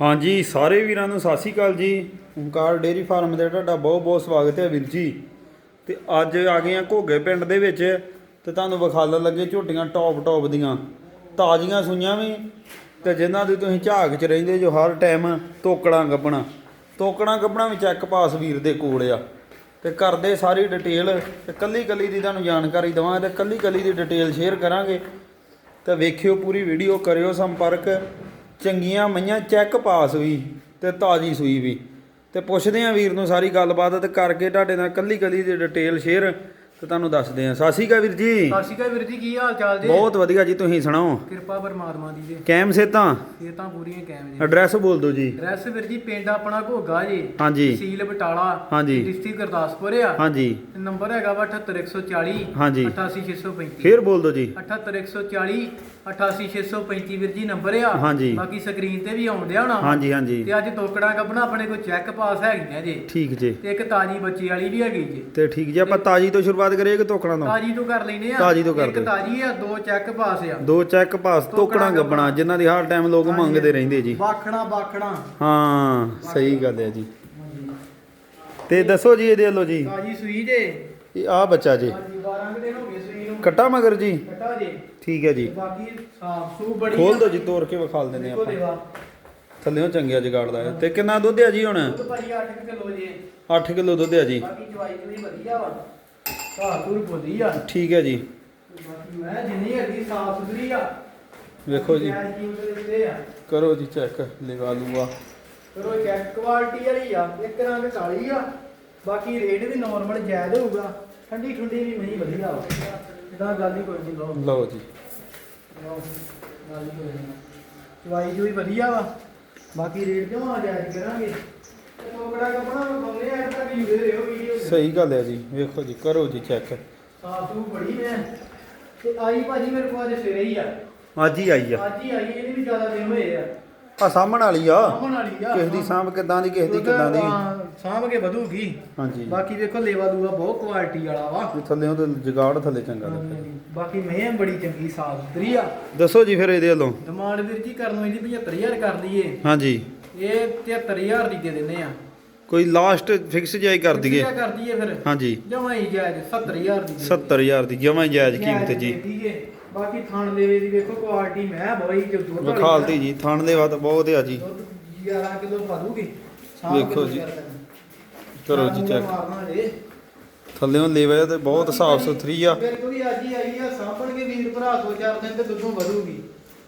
ਹਾਂਜੀ, ਸਾਰੇ ਵੀਰਾਂ ਨੂੰ ਸਤਿ ਸ਼੍ਰੀ ਅਕਾਲ ਜੀ। ਓਮਕਾਰ ਡੇਰੀ ਫਾਰਮ ਦੇ ਤੁਹਾਡਾ ਬਹੁਤ ਬਹੁਤ ਸਵਾਗਤ ਹੈ ਵੀਰ ਜੀ। ਤੇ ਅੱਜ ਆ ਗਏ ਆ ਘੋਗੇ ਪਿੰਡ ਦੇ ਵਿੱਚ ਤੇ ਤੁਹਾਨੂੰ ਵਿਖਾਲਣ ਲੱਗੇ ਝੋਟੀਆਂ ਟੌਪ ਟੌਪ ਦੀਆਂ। ਤਾਜ਼ੀਆਂ ਸੂਈਆਂ ਵੀ ਤੇ ਜਿਨ੍ਹਾਂ ਦੀ ਤੁਸੀਂ ਝਾਕ 'ਚ ਰਹਿੰਦੇ ਜੋ ਹਰ ਟਾਈਮ ਤੋਕੜਾਂ ਗੱਬਣਾ ਤੋਕੜਾਂ ਗੱਬਣਾ ਵੀ ਚੈੱਕ ਪਾਸ ਵੀਰ ਦੇ ਕੋਲ ਆ। ਤੇ ਕਰਦੇ ਸਾਰੀ ਡਿਟੇਲ ਤੇ ਕੱਲੀ ਕੱਲੀ ਦੀ ਤੁਹਾਨੂੰ ਜਾਣਕਾਰੀ ਦਵਾਂਗੇ ਤੇ ਕੱਲੀ ਕੱਲੀ ਦੀ ਡਿਟੇਲ ਸ਼ੇਅਰ ਕਰਾਂਗੇ। ਤਾਂ ਵੇਖਿਓ ਪੂਰੀ ਵੀਡੀਓ ਕਰਿਓ ਸੰਪਰਕ। ਚੰਗੀਆਂ ਮਈਆਂ ਚੈੱਕ ਪਾਸ ਵੀ ਤੇ ਤਾਜੀ ਸੂਈ ਵੀ। ਤੇ ਪੁੱਛਦੇ ਆਂ ਵੀਰ ਨੂੰ ਸਾਰੀ ਗੱਲਬਾਤ ਤੇ ਕਰਕੇ ਤੁਹਾਡੇ ਨਾਲ ਕੱਲੀ ਕੱਲੀ ਦੀ ਡਿਟੇਲ ਸ਼ੇਅਰ ਤੇ ਤੁਹਾਨੂੰ ਦੱਸਦੇ ਆਂ। ਸਤਿ ਸ਼੍ਰੀ ਅਕਾਲ ਵੀਰ ਜੀ। ਸਤਿ ਸ਼੍ਰੀ ਅਕਾਲ ਵੀਰ ਜੀ ਕੀ ਹਾਲ ਚਾਲ ਜੀ? ਬਹੁਤ ਵਧੀਆ ਜੀ ਤੁਸੀਂ ਸੁਣਾਓ? ਕਿਰਪਾ ਪਰਮਾਤਮਾ ਦੀ ਜੀ। ਕੈਮ ਸੇਤਾਂ? ਇਹ ਤਾਂ ਪੂਰੀਆਂ ਕਾਇਮ ਜੀ। ਐਡਰੈਸ ਬੋਲ ਦਿਓ ਜੀ। ਐਡਰੈਸ ਵੀਰ ਜੀ ਪਿੰਡ ਆਪਣਾ ਘੋਗਾ ਜੀ। ਹਾਂਜੀ। ਤਹਿਸੀਲ ਬਟਾਲਾ। ਹਾਂਜੀ। ਡਿਸਟ੍ਰਿਕਟ ਗੁਰਦਾਸਪੁਰ ਆ। ਹਾਂਜੀ। ਨੰਬਰ ਹੈਗਾ ਵਾ 78140 ਹਾਂਜੀ। 88635 ਫੇਰ ਬੋਲ ਦਿਓ ਜੀ। 78140 88635 ਵੀਰ ਜੀ ਨੰਬਰ ਆ। ਹਾਂਜੀ। ਬਾਕੀ ਸਕਰੀਨ ਤੇ ਵੀ ਆਉਂਦਿਆ ਹੋਣਾ। ਹਾਂਜੀ ਹਾਂਜੀ। ਤੇ ਅੱਜ ਤੋਕੜਾ ਕੱਪਣਾ ਆਪਣੇ ਕੋਲ ਚੈੱਕ ਪਾਸ ਹੈਗੀਆਂ ਜੀ। ਠੀਕ ਜੀ। ਤੇ ਇੱਕ ਤਾਜੀ ਬੱਚੀ ਵਾਲੀ ਵੀ ਹੈਗੀ ਜੀ। ਤੇ ਠੀਕ ਜੀ ਆਪਾਂ ਤਾਜੀ ਤੋਂ ਸ਼ੁਰੂਆਤ ਕਰੀਏ ਕਿ ਤੋਕੜਾਂ ਤੋਂ? ਤਾਜੀ ਤੋਂ ਕਰ ਲੈਨੇ ਆ। ਤਾਜ਼ੀ ਤੋਂ ਕਰ ਇੱਕ ਦਿਓ। ਤਾਜੀ ਆ ਦੋ ਚੈੱਕ ਪਾਸ ਆ। ਦੋ ਚੈੱਕ ਪਾਸ ਤੋਕੜਾਂ ਗੱਬਣਾ ਜਿਨ੍ਹਾਂ ਦੀ ਹਰ ਟਾਈਮ ਲੋਕ ਮੰਗਦੇ ਰਹਿੰਦੇ ਜੀ। ਬਾਖਣਾ ਬਾਖਣਾ। ਹਾਂ ਸਹੀ ਗੱਲ ਹੈ ਜੀ। ਤੇ ਦੱਸੋ ਜੀ ਇਹਦੇ ਵੱਲੋਂ ਜੀ। ਤਾਜੀ ਸੂਈ ਜੇ। ਇਹ ਆ ਬੱਚਾ ਜੀ। ਹਾਂਜੀ 12 ਕੁ ਦਿਨ ਹੋ ਗਏ ਸੂਈ ਕੱਟਾ ਮਗਰ ਜੀ? ਕਟਾ ਜੇ। ਠੀਕ ਹੈ ਜੀ। ਬਾਕੀ ਸਾਫ਼ ਸੂ ਬੜੀ ਖੋਲ ਦੋ ਜੀ ਤੋੜ ਕੇ ਵਿਖਾਲ ਦਿੰਦੇ ਆਪਾਂ। ਥੱਲੇੋਂ ਚੰਗਿਆ ਜਗਾੜ ਦਾ। ਤੇ ਕਿੰਨਾ ਦੁੱਧ ਹੈ ਜੀ ਹੁਣ? ਦੁੱਧ ਭਾਜੀ 8 ਕਿਲੋ ਜੇ। 8 ਕਿਲੋ ਦੁੱਧ ਹੈ ਜੀ। ਬਾਕੀ ਚਵਾਈ ਚੁਈ ਵਧੀਆ ਵਾ। ਘਾਹ ਤੂਰ ਬੋਲੀ ਆ। ਠੀਕ ਹੈ ਜੀ। ਬਾਕੀ ਮੈਂ ਜਿੰਨੀ ਹੈਗੀ ਸਾਫ਼ ਸੁਥਰੀ ਆ। ਵੇਖੋ ਜੀ। ਆ। ਕਰੋ ਜੀ ਚੈੱਕ ਲਗਾ ਲੂਆ ਕਰੋ ਚੈੱਕ ਕੁਆਲਿਟੀ ਵਾਲੀ ਆ ਇੱਕ ਰੰਗ ਕਾਲੀ ਆ। ਬਾਕੀ ਰੇਟ ਵੀ ਨਾਰਮਲ ਜਾਇਜ਼ ਹੋਊਗਾ। ਠੰਡੀ ਠੁੰਡੀ ਵੀ ਨਹੀਂ ਵਧੀਆ ਵਾ। ਇਹਦਾ ਗੱਲ ਹੀ ਕੋਈ ਨਹੀਂ ਲਓ। ਲਓ ਜੀ। ਲਓ, ਗੱਲ ਹੀ ਕੋਈ ਨਹੀਂ ਚਵਾਈ ਜੂਈ ਵਧੀਆ ਵਾ। ਬਾਕੀ ਰੇਟ ਕਿਉਂ ਆ ਜਾਇਜ਼ ਕਰਾਂਗੇ? ਤੇ ਟੋਕੜਾ ਕਪੜਾ ਬੰਦੇ ਆ ਤੱਕ ਯੂਦੇ ਰਹੋ ਵੀਡੀਓ ਸਹੀ ਗੱਲ ਹੈ ਜੀ। ਵੇਖੋ ਜੀ ਕਰੋ ਜੀ ਚੈੱਕ ਸਾਫ਼ ਸੂ ਬੜੀ ਮੈਂ ਤੇ ਆਈ ਭਾਜੀ ਮੇਰੇ ਕੋਲ ਅੱਜ ਸਵੇਰੇ ਹੀ ਆ। ਅੱਜ ਹੀ ਆਈ ਆ। ਅੱਜ ਹੀ ਆਈ ਇਹਦੇ ਵੀ ਜ਼ਿਆਦਾ ਦਿਨ ਹੋਏ ਆ। ਆ ਸਾਹਮਣ ਵਾਲੀ ਆ। ਸਾਹਮਣ ਵਾਲੀ ਆ ਕਿਸ ਦੀ ਸਾਂਭ ਕਿਦਾਂ ਦੀ ਕਿਸ ਦੀ ਕਿਦਾਂ ਦੀ। ਹਾਂ, ਸਾਂਭ ਕੇ ਵਧੂਗੀ। ਹਾਂਜੀ। ਬਾਕੀ ਵੇਖੋ ਲੇਵਾ ਦੂਆ ਬਹੁਤ ਕੁਆਲਿਟੀ ਵਾਲਾ ਵਾ। ਥੱਲੇੋਂ ਤੇ ਜਗਾੜ ਥੱਲੇ ਚੰਗਾ ਲੱਗਾ ਜੀ। ਬਾਕੀ ਮੈਂ ਬੜੀ ਚੰਗੀ ਸਾਫ਼ ਸੁਥਰੀ ਆ। ਦੱਸੋ ਜੀ ਫਿਰ ਇਹਦੇ ਵੱਲੋਂ। ਡਿਮਾਂਡ ਵੀਰ ਜੀ ਕਰਨ ਨੂੰ ਇਹਦੀ 75000 ਕਰ ਦਈਏ। ਹਾਂਜੀ। ਇਹ 73000 ਦੀ ਦੇ ਦਿੰਨੇ ਆ। ਕੋਈ ਲਾਸਟ ਫਿਕਸ ਜਾਈ ਕਰ ਦਈਏ। ਕੀ ਕਰ ਦਈਏ ਫਿਰ। ਹਾਂਜੀ। ਜਮਾਂ ਹੀ ਜਾਇਜ਼ 70000 ਦੀ ਦੇ 70000 ਦੀ ਜਮਾਂ ਜਾਇਜ਼ ਕੀਮਤ ਜੀ। ਬਾਕੀ ਥਣ ਦੇਵੇ ਦੀ ਵੇਖੋ ਕੁਆਲਿਟੀ ਮੈਂ ਬੜੀ ਜੋ ਦੁੱਧ ਵਾਲੀ ਵਿਖਾਲਤੀ ਜੀ ਥਣ ਦੇ ਵੱਧ ਬਹੁਤ ਆ ਜੀ। ਦੁੱਧ 11 ਕਿਲੋ ਪਾ ਦੂਗੀ ਵੇਖੋ ਜੀ। ਕਰੋ ਜੀ ਚੈੱਕ ਮਾਰਨਾ ਜੇ ਥੱਲੇੋਂ ਲੇਵਾ ਤੇ ਬਹੁਤ ਸਾਫ਼ ਸੁਥਰੀ ਆ। ਮੇਰੇ ਕੋਲ ਵੀ ਅੱਜ ਹੀ ਆਈ ਆ ਸਾਂਭਣਗੇ ਵੀਰ ਭਰਾ ਦੋ ਚਾਰ ਦਿਨ ਤੇ ਦੁੱਧੋਂ ਵਧੂਗੀ।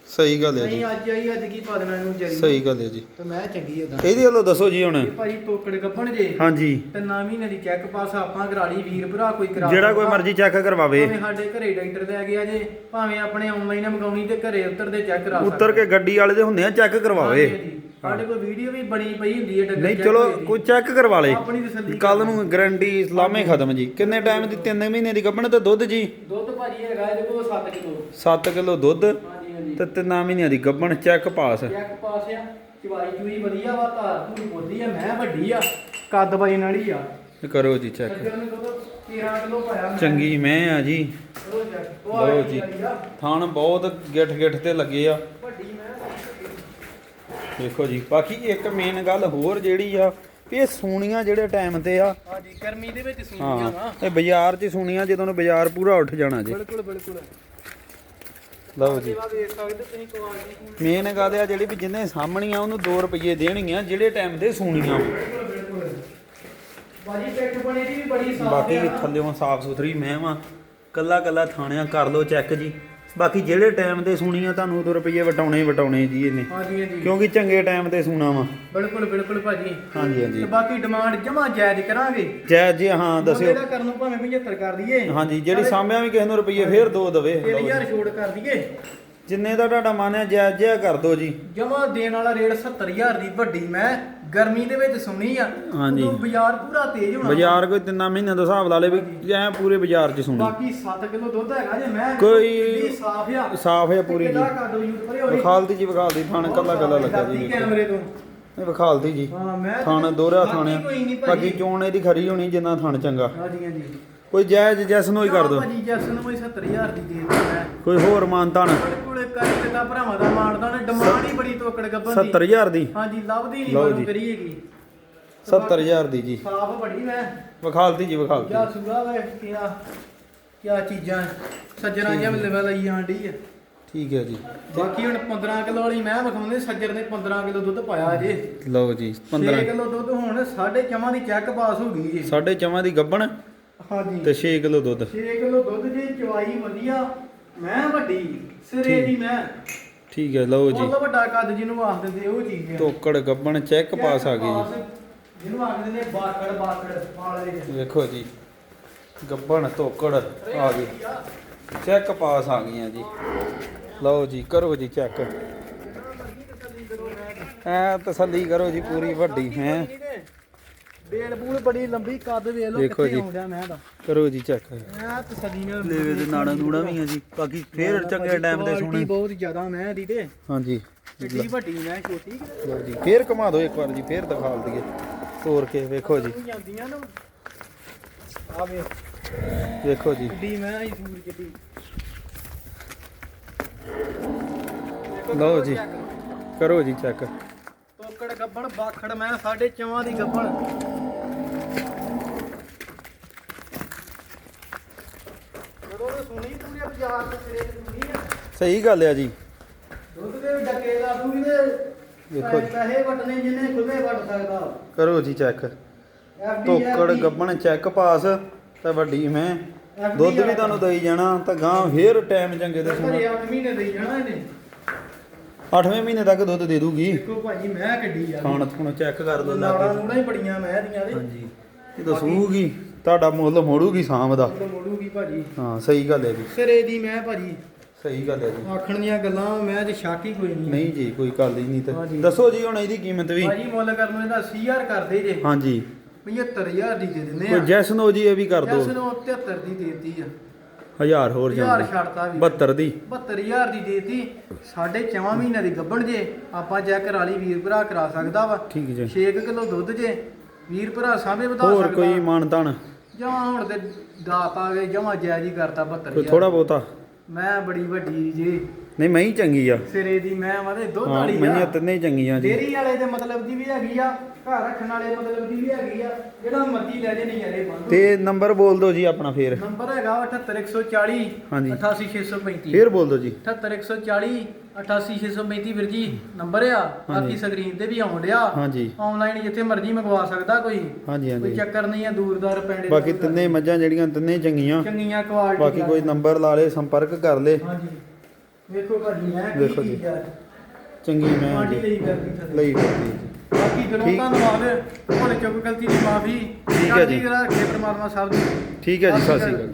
ਸਹੀ ਗੱਲ ਹੈ ਜੀ। ਨਹੀਂ ਅੱਜ ਆਈ ਅੱਜ ਕੀ ਪਾ ਦੇਣਾ ਇਹਨੂੰ ਜਰੀ ਸਹੀ ਗੱਲ ਹੈ ਜੀ। ਤੇ ਮੈਂ ਚੰਗੀ ਉਹਦਾ ਇਹਦੇ ਵੱਲੋਂ ਦੱਸੋ ਜੀ ਹੁਣ। ਇਹ ਭਾਜੀ ਟੋਕੜ ਕੱਪਣ ਜੇ। ਹਾਂਜੀ। ਤੇ ਨਾ ਮਹੀਨੇ ਦੀ ਚੈੱਕ ਪਾਸ ਆਪਾਂ ਕਰਾ ਲਈ ਵੀਰ ਭਰਾ ਕੋਈ ਕਰਾ ਜਿਹੜਾ ਕੋਈ ਸਕਦਾ। ਮਰਜ਼ੀ ਚੈੱਕ ਕਰਵਾਵੇ। ਭਾਵੇਂ ਸਾਡੇ ਘਰੇ ਡਾਕਟਰ ਲੈ ਗਿਆ ਜੇ ਭਾਵੇਂ ਆਪਣੇ ਆਨਲਾਈਨ ਮੰਗਾਉਣੀ ਤੇ ਘਰੇ ਉੱਤਰ ਦੇ ਚੈੱਕ ਕਰਾ ਉੱਤਰ ਕੇ ਗੱਡੀ ਵਾਲੇ ਦੇ ਹੁੰਦੇ ਆ ਚੈੱਕ ਕਰਵਾਵੇ। ਹਾਂਜੀ। ਸਾਡੇ ਕੋਲ ਵੀਡੀਓ ਵੀ ਬਣੀ ਪਈ ਹੁੰਦੀ ਹੈ ਡੰਗਰ ਨਹੀਂ ਚਲੋ। ਕੋਈ ਚੈੱਕ ਕਰਵਾ ਲੇ। ਆਪਣੀ ਤਸੱਲੀ ਕੱਲ ਨੂੰ ਗਾਰੰਟੀ ਇਸਲਾਮੇ ਖਤਮ ਜੀ। ਕਿੰਨੇ ਟਾਈਮ ਦੀ 3 ਮਹੀਨੇ ਦੀ ਗੱਭਣ ਤੇ ਦੁੱਧ ਜੀ? ਦੁੱਧ ਭਾਜੀ ਹੈਗਾ ਇਹਦੇ ਕੋਲ 7 ਕਿਲੋ। 7 ਕਿਲੋ ਦੁੱਧ। ਹਾਂਜੀ ਤੇ 3 ਮਹੀਨਿਆਂ ਦੀ ਗੱਭਣ ਚੈੱਕ ਪਾਸ ਚੈੱਕ ਪਾਸ ਆ। ਚਵਾਈ ਚੂਈ ਵਧੀਆ ਵਾ ਧਾਰ ਧੂਰ ਬੋਲੀ ਆ ਮੈਂ ਵੱਡੀ ਆ ਕੱਦ ਬਾਈ ਨਾਲ ਹੀ ਆ ਕਰੋ ਜੀ ਚੈੱਕ ਅੱਗੇ ਨੇ ਦੁੱਧ 13 ਕਿਲੋ ਪਾਇਆ ਮੈਂ। ਚੰਗੀ ਮੈਂ ਆ ਜੀ। ਉਹ ਲਓ ਜੀ। ਵਾਲੀ ਆ, ਥਣ ਬਹੁਤ ਗਿੱਠ ਗਿੱਠ ਤੇ ਲੱਗੇ ਆ। ਵੱਡੀ ਮੈਂ। ਦੇਖੋ ਜੀ ਬਾਕੀ ਇੱਕ ਮੇਨ ਗੱਲ ਹੋਰ ਜਿਹੜੀ ਆ ਵੀ ਇਹ ਸੂਣੀਆਂ ਜਿਹੜੇ ਟਾਈਮ ਤੇ ਆ ਹਾਂਜੀ ਗਰਮੀ ਦੇ ਵਿੱਚ ਸੁਣੀਆਂ ਹਾਂ ਵਾ। ਇਹ ਬਾਜ਼ਾਰ 'ਚ ਸੂਣੀਆਂ ਜਦੋਂ ਨੂੰ ਬਾਜ਼ਾਰ ਪੂਰਾ ਉੱਠ ਜਾਣਾ ਜੀ। ਬਿਲਕੁਲ ਬਿਲਕੁਲ। ਲਓ ਜੀ। ਸੇਵਾ ਦੇਖ ਸਕਦੇ ਤੁਸੀਂ ਕੁਆਲਿਟੀ ਮੇਨ ਗੱਲ ਆ ਜਿਹੜੀ ਵੀ ਜਿਹਨੇ ਸਾਹਮਣੀਆਂ ਉਹਨੂੰ 2 ਰੁਪਏ ਦੇਣਗੀਆਂ ਜਿਹੜੇ ਟਾਈਮ ਤੇ ਸੂਣੀਆਂ। ਬਾਜੀ ਪਿੱਠ ਬਣੀ ਦੀ ਵੀ ਬੜੀ ਸਾਫ਼ ਬਾਕੀ ਥੱਲੇੋਂ ਸਾਫ਼ ਸੁਥਰੀ ਮਹਿਮਾ ਕੱਲਾ ਕੱਲਾ ਥਾਣਿਆਂ ਕਰ ਲਓ ਚੈੱਕ ਜੀ। ਬਾਕੀ ਜਿਹੜੇ ਟਾਈਮ ਤੇ ਸੂਣੀਆਂ ਤੁਹਾਨੂੰ 2 ਰੁਪਏ ਵਟਾਉਣੇ ਹੀ ਵਟਾਉਣੇ ਜੀ ਇਹਨੇ। ਹਾਂਜੀ ਹਾਂਜੀ। ਕਿਉਂਕਿ ਚੰਗੇ ਟਾਈਮ ਤੇ ਸੂਣਾ ਵਾ। ਬਿਲਕੁਲ ਬਿਲਕੁਲ ਭਾਜੀ। ਹਾਂਜੀ ਤੇ ਹਾਂਜੀ ਬਾਕੀ ਡਿਮਾਂਡ ਜਮਾ ਜਾਇਜ਼ ਕਰਾਂਗੇ। ਜੈ ਜੀ ਹਾਂ ਦੱਸਿਓ। ਇਹਦਾ ਕਰਨ ਨੂੰ ਭਾਵੇਂ 75 ਕਰ ਦਈਏ। ਹਾਂਜੀ ਜਿਹੜੀ ਸਾਂਭਿਆ ਵੀ ਕਿਸੇ ਨੂੰ ਰੁਪਏ ਫੇਰ ਦੋ ਦਵੇ। 3000 ਛੋੜ ਕਰ ਦਈਏ। ਜਿੰਨੇ ਦਾ ਤੁਹਾਡਾ ਮਨ ਹੈ ਜੈ ਜੈ ਕਰ ਦੋ ਜੀ। ਜਮਾ ਦੇਣ ਵਾਲਾ ਰੇਟ 70000 ਦੀ ਵੱਡੀ ਮੈਂ ਗਰਮੀ ਦੇ ਵਿੱਚ ਸੁਣੀ ਆ। ਹਾਂਜੀ। ਉਦੋਂ ਬਾਜ਼ਾਰ ਪੂਰਾ ਤੇਜ਼ ਹੋਣਾ। ਬਾਜ਼ਾਰ ਕੋਈ ਤਿੰਨਾਂ ਮਹੀਨਿਆਂ ਦਾ ਹਿਸਾਬ ਲਾ ਲੇ ਵੀ ਐ ਪੂਰੇ ਬਾਜ਼ਾਰ 'ਚ ਸੁਣੀ। ਬਾਕੀ 7 ਕਿਲੋ ਦੁੱਧ ਹੈਗਾ ਜੇ ਮੈਂ ਕੋਈ- ਸਾਫ਼ ਆ। ਸਾਫ਼ ਹੈ ਪੂਰੀ ਜੀ। ਕਿੱਦਾਂ ਕਰ ਦੋ ਯੂਟ ਪਰੇ ਹੋਈ ਵਿਖਾਲਤੀ ਜੀ ਵਿਖਾਲਤੀ। ਥਾਣ ਕੱਲਾ ਕੱਲਾ ਲੱਗਾ ਜੀ। ਦਾਦੀ ਵੇਖੋ। ਕੈਮਰੇ ਤੋਂ। ਇਹ ਵਿਖਾਲਤੀ ਜੀ। ਹਾਂ ਮੈਂ ਥਾਣ ਦੋਹਰਾ ਬਾਕੀ ਕੋਈ ਨਹੀਂ ਬਾਕੀ ਚੋਣ ਇਹਦੀ ਖਰੀ ਹੋਣੀ ਜਿੰਨਾ ਥਾਣ ਚੰਗਾ। ਹਾਂਜੀ ਹਾਂਜੀ। ਕੋਈ ਜਾਇਜ਼ ਜੈਸ ਨੂੰ ਹੀ ਕਰ ਦੋ। ਭਾਜੀ ਜੈਸ ਨੂੰ ਵੀ 70000 ਦੀ ਦੇ ਦਿੱਤੀ ਮੈਂ ਕੋਈ ਹੋਰ ਮਾਨਤਾਨ ਬਿਲਕੁਲ ਕਰਕੇ ਦਾ ਭਰਾਵਾਂ ਦਾ ਮਾਣਦਾ ਨੇ ਡਿਮਾਂਡ ਹੀ ਬੜੀ ਟੋਕੜ ਗੱਬਨ ਦੀ। 70000 ਦੀ। ਹਾਂਜੀ ਲੱਭਦੀ ਨਹੀਂ ਮੈਨੂੰ। ਕਰੀਏਗੀ 70000 ਦੀ ਜੀ। ਸਾਫ਼ ਬੜੀ ਮੈਂ ਵਿਖਾਲਤੀ ਜੀ ਵਿਖਾਲਤੀ। ਕਿਆ ਸੂਆ ਵੇ ਕਿਆ ਕਿਆ ਚੀਜ਼ਾਂ ਹੈ। ਸੱਜਣਾ ਜਿਹਾ ਲੈਵਲ ਆਈ ਆਂਡੀ ਹੈ। ਠੀਕ ਹੈ ਜੀ। ਬਾਕੀ ਹੁਣ 15 ਕਿਲੋ ਵਾਲੀ ਮੈਂ ਵਿਖਾਉਂਦੇ ਸੱਜਰ ਨੇ 15 ਕਿਲੋ ਦੁੱਧ ਪਾਇਆ ਜੇ। ਲਓ ਜੀ 15 15 ਕਿਲੋ ਦੁੱਧ ਹੁਣ ਸਾਢੇ ਚਵਾਂ ਦੀ ਚੈੱਕ ਪਾਸ ਹੋ ਗਈ ਜੀ। ਸਾਢੇ ਚਵਾਂ ਦੀ ਗੱਬਣ ਹਾਂਜੀ। ਤੇ 6 ਕਿਲੋ ਦੁੱਧ। 6 ਕਿਲੋ ਦੁੱਧ ਜੇ ਚਵਾਈ ਵਧੀਆ ਮੈਂ ਵੱਡੀ ਸਿਰੇ ਦੀ ਮੈਂ। ਠੀਕ ਹੈ ਲਓ ਜੀ। ਬਹੁਤ ਵੱਡਾ ਕੱਦ ਜਿਹਨੂੰ ਆਖ ਦਿੰਦੇ ਉਹ ਚੀਜ਼ ਹੈ ਤੋਕੜ ਗੱਬਣ ਚੈੱਕ ਪਾਸ ਆ ਗਈ ਜੀ। ਜਿਹਨੂੰ ਆਖ ਦਿੰਦੇ ਬਾਕੜ ਬਾਕੜ ਵਾਲੇ ਵੇਖੋ ਜੀ ਗੱਬਣ ਤੋਕੜ ਆ ਗਈ। ਚੈੱਕ ਪਾਸ ਆ ਗਈਆਂ ਜੀ। ਲਓ ਜੀ ਕਰੋ ਜੀ ਚੈੱਕ ਐ ਤਸੱਲੀ ਕਰੋ ਜੀ ਪੂਰੀ ਵੱਡੀ ਹੈ। ਬੇਲ ਬੂਲ ਬੜੀ ਲੰਬੀ ਕੱਦ ਵੇਖ ਲਓ ਦੇਖੋ ਕਿੱਥੇ ਜੀ। ਆਉਂਦਾ ਮੈਂ ਦਾ ਕਰੋ ਜੀ ਚੈੱਕ ਮੈਂ ਤਸੱਲੀ ਨਾਲ ਲੇਵੇ ਦੇ ਨਾੜਾ ਨੂੜਾ ਵੀ ਆ ਜੀ। ਬਾਕੀ ਫੇਰ ਚੰਗੇ ਟਾਈਮ ਤੇ ਸੋਹਣੇ। ਬਹੁਤ ਜ਼ਿਆਦਾ ਮੈਂ ਦੀ ਤੇ। ਹਾਂਜੀ। ਏਡੀ ਵੱਡੀ ਮੈਂ ਛੋਟੀ ਲਓ ਜੀ ਫੇਰ ਘੁਮਾ ਦਿਓ ਇੱਕ ਵਾਰ ਜੀ ਫੇਰ ਦਿਖਾਲ ਦਈਏ। ਤੋੜ ਕੇ ਵੇਖੋ ਜੀ। ਕਿਹਨੂੰ ਜਾਂਦੀਆਂ ਨਾ। ਆ ਵੇ ਵੇਖੋ ਜੀ। ਏਡੀ ਮੈਂ ਹੀ ਸੂਰ ਕਿੱਡੀ। ਲਓ ਜੀ। ਕਰੋ ਜੀ ਚੈੱਕ ਤੋਕੜ ਗੱਬਣ ਬਾਖੜ ਮੈਂ ਸਾਢੇ ਚਵਾਂ ਦੀ ਗੱਬਣ ਜਦੋਂ ਉਹ ਸੁਣੀ ਪੂਰੇ ਬਾਜ਼ਾਰ ਦੇ ਸਿਰੇ ਤੇ ਸੁਣੀ ਆ। ਸਹੀ ਗੱਲ ਆ ਜੀ। ਦੁੱਧ ਦੇ ਡੱਕੇ ਦਾ ਦੂਗੀ ਤੇ ਵੇਖੋ ਜੀ। ਪੈਸੇ ਵਟਨੇ ਜਿੰਨੇ ਖੁੱਲੇ ਵਟ ਸਕਦਾ। ਕਰੋ ਜੀ ਚੈੱਕ FD ਗੱਬਣ ਚੈੱਕ ਪਾਸ ਤੇ ਵੱਡੀ ਮੈਂ। ਦੁੱਧ ਵੀ ਤੁਹਾਨੂੰ ਦਈ ਜਾਣਾ ਤਾਂ ਗਾਂ ਫੇਰ ਟਾਈਮ ਚੰਗੇ ਦੇ ਸੋਣਾ। 8 ਮਹੀਨੇ ਦੇ ਜਾਣਾ ਇਹਨੇ। 8ਵੇਂ ਮਹੀਨੇ ਤੱਕ ਦੁੱਧ ਦੇ ਦੂਗੀ। ਦੇਖੋ ਭਾਜੀ ਮੈਂ ਕੱਢੀ ਆ। ਖਾਣ ਥੁਣ ਚੈੱਕ ਕਰ ਲਓ ਨਾੜਾ ਲਾਗੇ ਨੂੜਾ ਹੀ ਬੜੀਆਂ ਮੈਂ ਦੀਆਂ ਦੇ ਹਾਂਜੀ। ਇਹ ਦੱਸੂਗੀ ਤੁਹਾਡਾ ਮੁੱਲ ਮੋੜੂਗੀ ਸ਼ਾਮ ਦਾ। ਮੁੱਲ ਮੋੜੂਗੀ ਭਾਜੀ। ਹਾਂ ਸਹੀ ਗੱਲ ਹੈ ਜੀ। ਸਿਰੇ ਦੀ ਮੈਂ ਭਾਜੀ। ਸਹੀ ਗੱਲ ਹੈ ਜੀ। ਆਖਣ ਦੀਆਂ ਗੱਲਾਂ ਮੈਂ ਤੇ ਸ਼ੱਕ ਹੀ ਕੋਈ ਨਹੀਂ। ਨਹੀਂ ਜੀ ਕੋਈ ਗੱਲ ਹੀ ਨਹੀਂ ਹਾਂਜੀ। ਤੇ ਦੱਸੋ ਜੀ ਹੁਣ ਇਹਦੀ ਕੀਮਤ ਵੀ। ਭਾਜੀ ਮੁੱਲ ਕਰਨ ਨੂੰ ਇਹਦਾ 80000 ਕਰਦੇ ਜੇ। ਹਾਂਜੀ। 75000 ਦੀ ਦੇ ਦਿੰਦੇ ਕੋਈ ਆ। ਜੈਸ ਨੋ ਜੀ ਇਹ ਵੀ ਕਰ ਦਿਓ ਨੂੰ 73 ਦੀ ਦੇਤੀ ਆ। ਹਜ਼ਾਰ ਹੋਰ 1000 ਜਾਂਦੇ। ਛੱਡਤਾ ਵੀ। 72 ਦੀ। 72000 ਦੀ ਦੇਤੀ। ਸਾਢੇ ਚਵਾਂ ਮਹੀਨੇ ਦੀ ਗੱਬਣ ਜੇ। ਆਪਾਂ ਚੈੱਕ ਕਰਾ ਲਈ ਵੀਰ ਭਰਾ ਕਰਾ ਸਕਦਾ ਵਾ। ਠੀਕ ਜੀ। 6 ਕਿਲੋ ਦੁੱਧ ਜੇ। ਵੀਰ ਭਰਾ ਸਾਹਮਣੇ ਵਧਾ ਹੋਰ ਸਕਦਾ। ਕੋਈ ਮਾਨਤਾਨ ਜਮਾ ਹੁਣ ਤੇ ਦਾਤ ਆ ਗਏ ਜਮਾ ਜਾਇਜ਼ ਹੀ ਕਰਤਾ ਕੋਈ 72000 ਥੋੜਾ ਬਹੁਤਾ। ਮੈਂ ਬੜੀ ਵੱਡੀ ਜੇ। ਨਹੀਂ ਮੈਂ ਹੀ ਚੰਗੀ ਆ। ਸਿਰੇ ਦੀ ਮੈਂ ਮਾਦੇ ਦੁੱਧ ਹਾਂ ਵਾਲੀ ਮੈਂ ਆ ਤਿੰਨੇ ਹੀ ਚੰਗੀਆਂ ਜੀ। ਡੇਰੀ ਵਾਲੇ ਦੇ ਮਤਲਬ ਦੀ ਵੀ ਹੈਗੀ ਆ ਘਰ ਰੱਖਣ ਵਾਲੇ ਮਤਲਬ ਦੀ ਵੀ ਹੈਗੀ ਆ। ਜਿਹੜਾ ਮਰਜ਼ੀ ਲੈ ਜੇ ਨਹੀਂ ਯਾਰੇ ਬੰਦ ਤੇ ਨੰਬਰ ਬੋਲ ਦਿਓ ਜੀ ਆਪਣਾ ਫੇਰ। ਨੰਬਰ ਹੈਗਾ 78140 ਹਾਂਜੀ। 88635 ਫੇਰ ਬੋਲ ਦਿਓ ਜੀ। 78140 88635 ਵੀਰ ਜੀ ਨੰਬਰ ਆ? ਬਾਕੀ ਸਕਰੀਨ ਤੇ ਵੀ ਆਉਣ ਡਿਆ। ਹਾਂਜੀ। ਆਨਲਾਈਨ ਜਿੱਥੇ ਮਰਜ਼ੀ ਮੰਗਵਾ ਸਕਦਾ ਕੋਈ। ਹਾਂਜੀ ਕੋਈ ਹਾਂਜੀ ਚੱਕਰ ਨਹੀਂ ਆ ਦੂਰਦਾਰ ਪਿੰਡ ਬਾਕੀ ਤਿੰਨੇ ਮੱਝਾਂ ਜਿਹੜੀਆਂ ਤਿੰਨੇ ਚੰਗੀਆਂ। ਚੰਗੀਆਂ ਕੁਆਲਿਟੀ ਬਾਕੀ ਕੋਈ ਨੰਬਰ ਲਾ ਲੇ ਸੰਪਰਕ ਕਰ ਲੇ। ਹਾਂਜੀ। ਵੇਖੋ ਭਾਜੀ ਮੈਂ ਵੇਖੋ ਜੀ। ਚੰਗੀ ਮੈਂ ਪਾਰਟੀ ਲਈ ਕਰਦੀ ਬਾਕੀ ਠੀਕ। ਧੰਨਵਾਦ। ਭੁੱਲ ਚੁੱਕ ਗਲਤੀ ਦੀ ਮਾਫੀ। ਠੀਕ ਹੈ ਜੀ। ਰੱਖੇ ਪਰਮਾਤਮਾ ਸਭ ਦੀ। ਠੀਕ ਹੈ ਜੀ ਸਤਿ ਸ਼੍ਰੀ ਅਕਾਲ।